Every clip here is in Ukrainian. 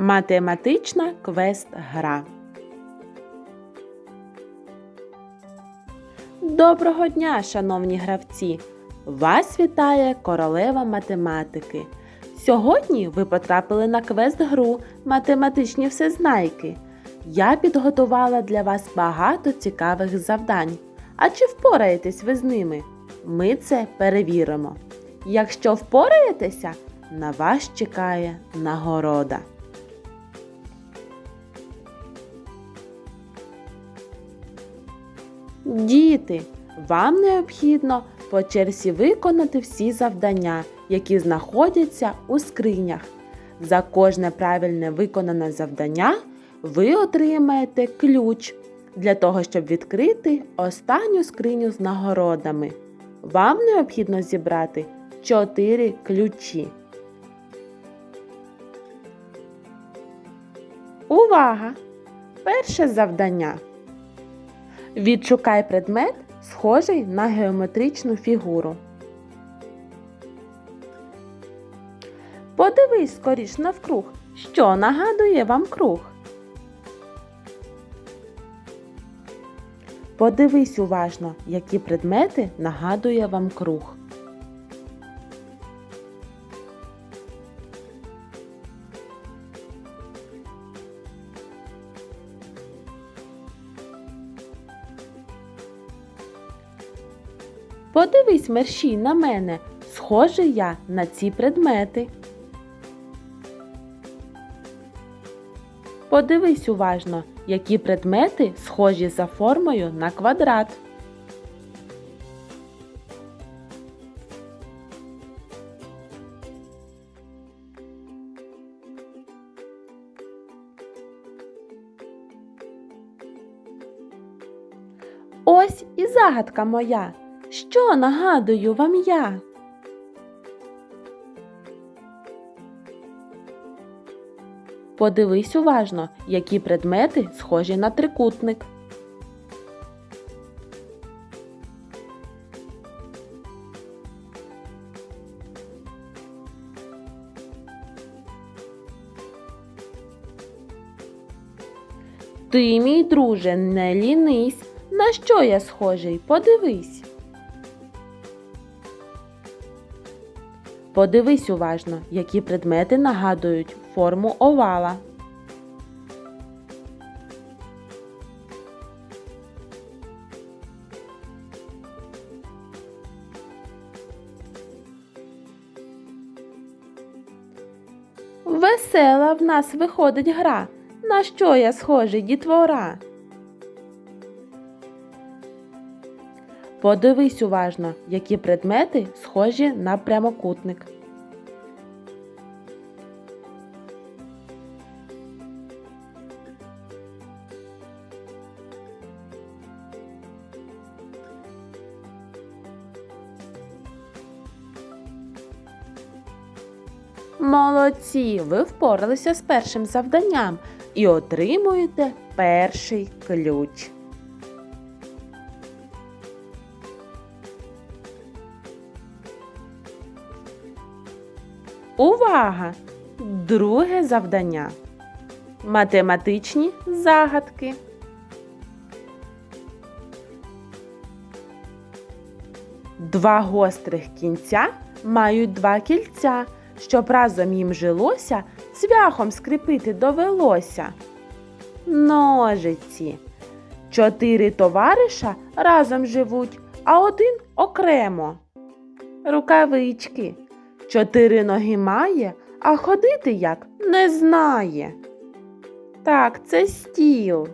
Математична квест-гра. Доброго дня, шановні гравці! Вас вітає королева математики. Сьогодні ви потрапили на квест-гру Математичні всезнайки. Я підготувала для вас багато цікавих завдань. А чи впораєтесь ви з ними? Ми це перевіримо. Якщо впораєтеся, на вас чекає нагорода. Діти, вам необхідно по черзі виконати всі завдання, які знаходяться у скринях. За кожне правильне виконане завдання ви отримаєте ключ для того, щоб відкрити останню скриню з нагородами. Вам необхідно зібрати 4 ключі. Увага! Перше завдання. Відшукай предмет, схожий на геометричну фігуру. Подивись скоріш навкруг, що нагадує вам круг. Подивись уважно, які предмети нагадує вам круг. Подивись мерщій на мене, схожий я на ці предмети. Подивись уважно, які предмети схожі за формою на квадрат. Ось і загадка моя. Що нагадую вам я? Подивись уважно, які предмети схожі на трикутник. Ти, мій друже, не лінись. На що я схожий? Подивись. Подивись уважно, які предмети нагадують форму овала. Весела в нас виходить гра. На що я схожий дітвора? Подивись уважно, які предмети схожі на прямокутник. Молодці! Ви впоралися з першим завданням і отримуєте перший ключ. Увага! Друге завдання. Математичні загадки. Два гострих кінця мають два кільця, щоб разом їм жилося, цвяхом скріпити довелося. Ножиці. Чотири товариша разом живуть, а один окремо. Рукавички. Чотири ноги має, а ходити як не знає. Так, це стіл.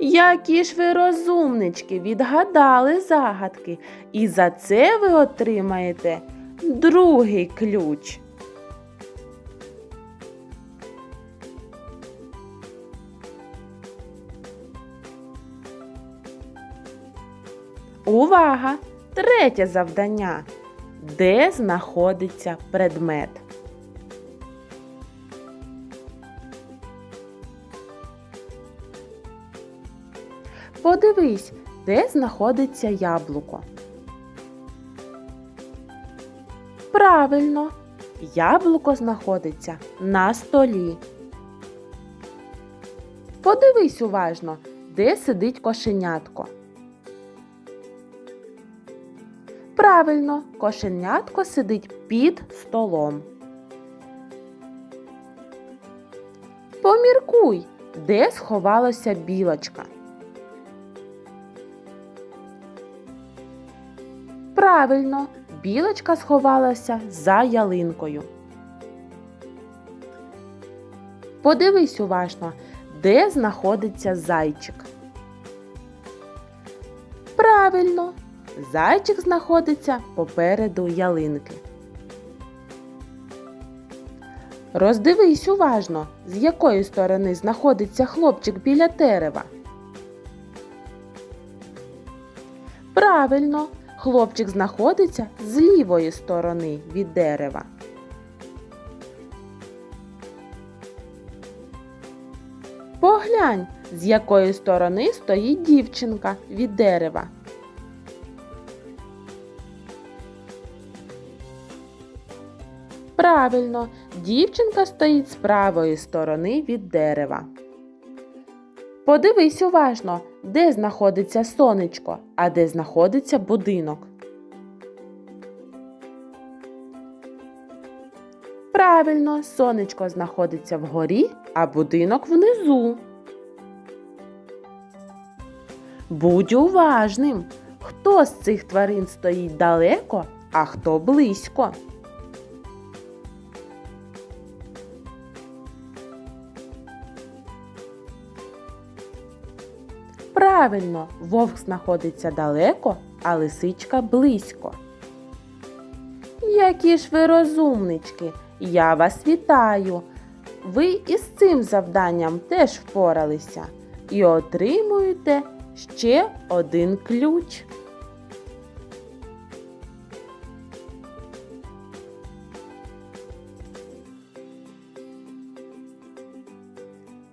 Які ж ви розумнички відгадали загадки, і за це ви отримаєте другий ключ. Увага! Третє завдання. Де знаходиться предмет? Подивись, де знаходиться яблуко. Правильно, яблуко знаходиться на столі. Подивись уважно, де сидить кошенятко. Правильно, кошенятко сидить під столом. Поміркуй, де сховалася білочка. Правильно, білочка сховалася за ялинкою. Подивись уважно, де знаходиться зайчик. Правильно, зайчик знаходиться попереду ялинки. Роздивись уважно, з якої сторони знаходиться хлопчик біля дерева. Правильно, хлопчик знаходиться з лівої сторони від дерева. Поглянь, з якої сторони стоїть дівчинка від дерева. Правильно, дівчинка стоїть з правої сторони від дерева. Подивись уважно, де знаходиться сонечко, а де знаходиться будинок. Правильно, сонечко знаходиться вгорі, а будинок внизу. Будь уважним, хто з цих тварин стоїть далеко, а хто близько. Правильно, вовк знаходиться далеко, а лисичка близько. Які ж ви розумнички, я вас вітаю. Ви із цим завданням теж впоралися і отримуєте ще один ключ.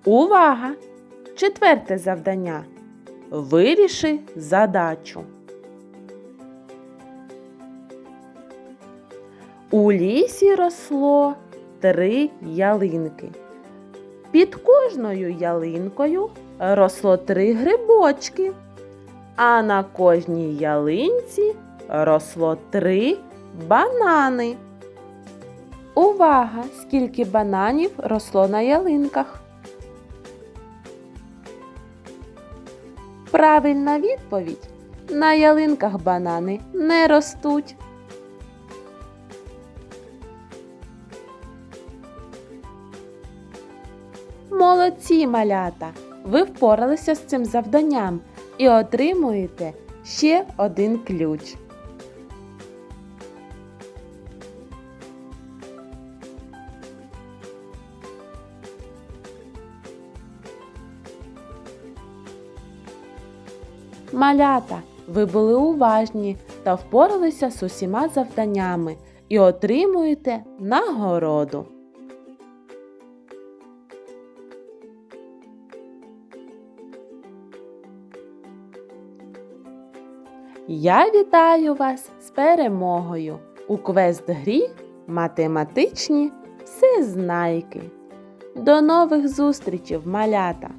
Увага! Четверте завдання. Виріши задачу. У лісі росло три ялинки. Під кожною ялинкою росло три грибочки, а на кожній ялинці росло три банани. Увага! Скільки бананів росло на ялинках? Правильна відповідь. На ялинках банани не ростуть. Молодці малята! Ви впоралися з цим завданням і отримуєте ще один ключ. Малята, ви були уважні та впоралися з усіма завданнями і отримуєте нагороду. Я вітаю вас з перемогою у квест-грі Математичні всезнайки. До нових зустрічей, малята!